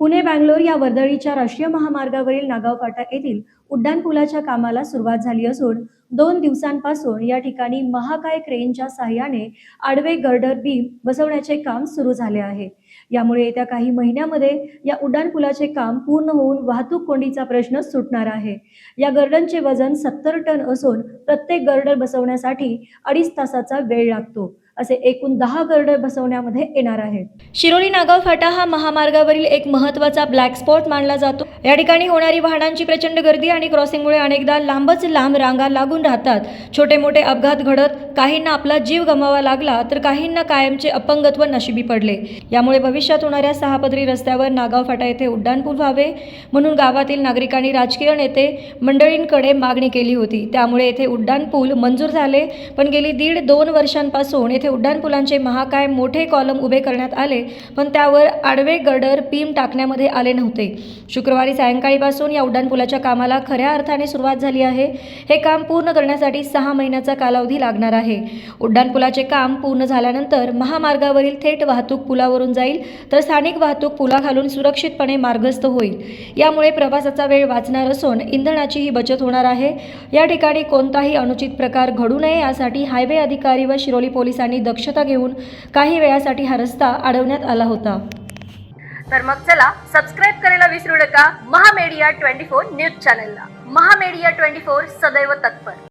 पुणे बँगलोर या वर्दळीच्या राष्ट्रीय महामार्गावरील नागाव फाटा येथील उड्डाणपुलाच्या कामाला सुरुवात झाली असून दोन दिवसांपासून या ठिकाणी महाकाय क्रेनच्या सहाय्याने आडवे गर्डर बीम बसवण्याचे काम सुरू झाले आहे. यामुळे येत्या काही महिन्यामध्ये या उड्डाणपुलाचे काम पूर्ण होऊन वाहतूक कोंडीचा प्रश्न सुटणार आहे. या गर्डनचे वजन सत्तर टन असून प्रत्येक गर्डर बसवण्यासाठी अडीच तासाचा वेळ लागतो. असे एकूण दहा गर्डर बसवण्यामध्ये येणार आहेत. शिरोली नागाव फाटा हा महामार्गावरील एक महत्त्वाचा ब्लॅक स्पॉट मानला जातो. या ठिकाणी होणारी वाहनांची प्रचंड गर्दी आणि क्रॉसिंगमुळे अनेकदा लांबच लांब रांगा लागून राहतात. छोटे मोठे अपघात घडत काहींना आपला जीव गमावा लागला तर काहींना कायमचे अपंगत्व नशिबी पडले. यामुळे भविष्यात होणाऱ्या सहापदरी रस्त्यावर नागाव फाटा येथे उड्डाणपूल व्हावे म्हणून गावातील नागरिकांनी राजकीय नेते मंडळींकडे मागणी केली होती. त्यामुळे येथे उड्डाणपूल मंजूर झाले पण गेली दीड दोन वर्षांपासून येथे उड्डाणपुलांचे महाकाय मोठे कॉलम उभे करण्यात आले पण त्यावर आडवे गडर पीम टाकण्यामध्ये आले नव्हते. शुक्रवारी सायंकाळीपासून या उड्डाणपुलाच्या कामाला खऱ्या अर्थाने सुरुवात झाली आहे. हे काम पूर्ण करण्यासाठी सहा महिन्याचा कालावधी लागणार आहे. उड्डाणपुलाचे काम पूर्ण झाल्यानंतर महामार्गावरील थेट वाहतूक पुलावरून जाईल तर स्थानिक वाहतूक पुलाखालून सुरक्षितपणे मार्गस्थ होईल. यामुळे प्रवासाचा वेळ वाचणार असून इंधनाचीही बचत होणार आहे. या ठिकाणी कोणताही अनुचित प्रकार घडू नये यासाठी हायवे अधिकारी व शिरोली पोलिसांनी दक्षता घेऊन काही वेळासाठी हा रस्ता अडवण्यात आला होता. तर मग चला सबस्क्राईब करायला विसरू नका. महामेडिया ट्वेंटी फोर न्यूज चॅनलला महामेडिया ट्वेंटी फोर सदैव तत्पर.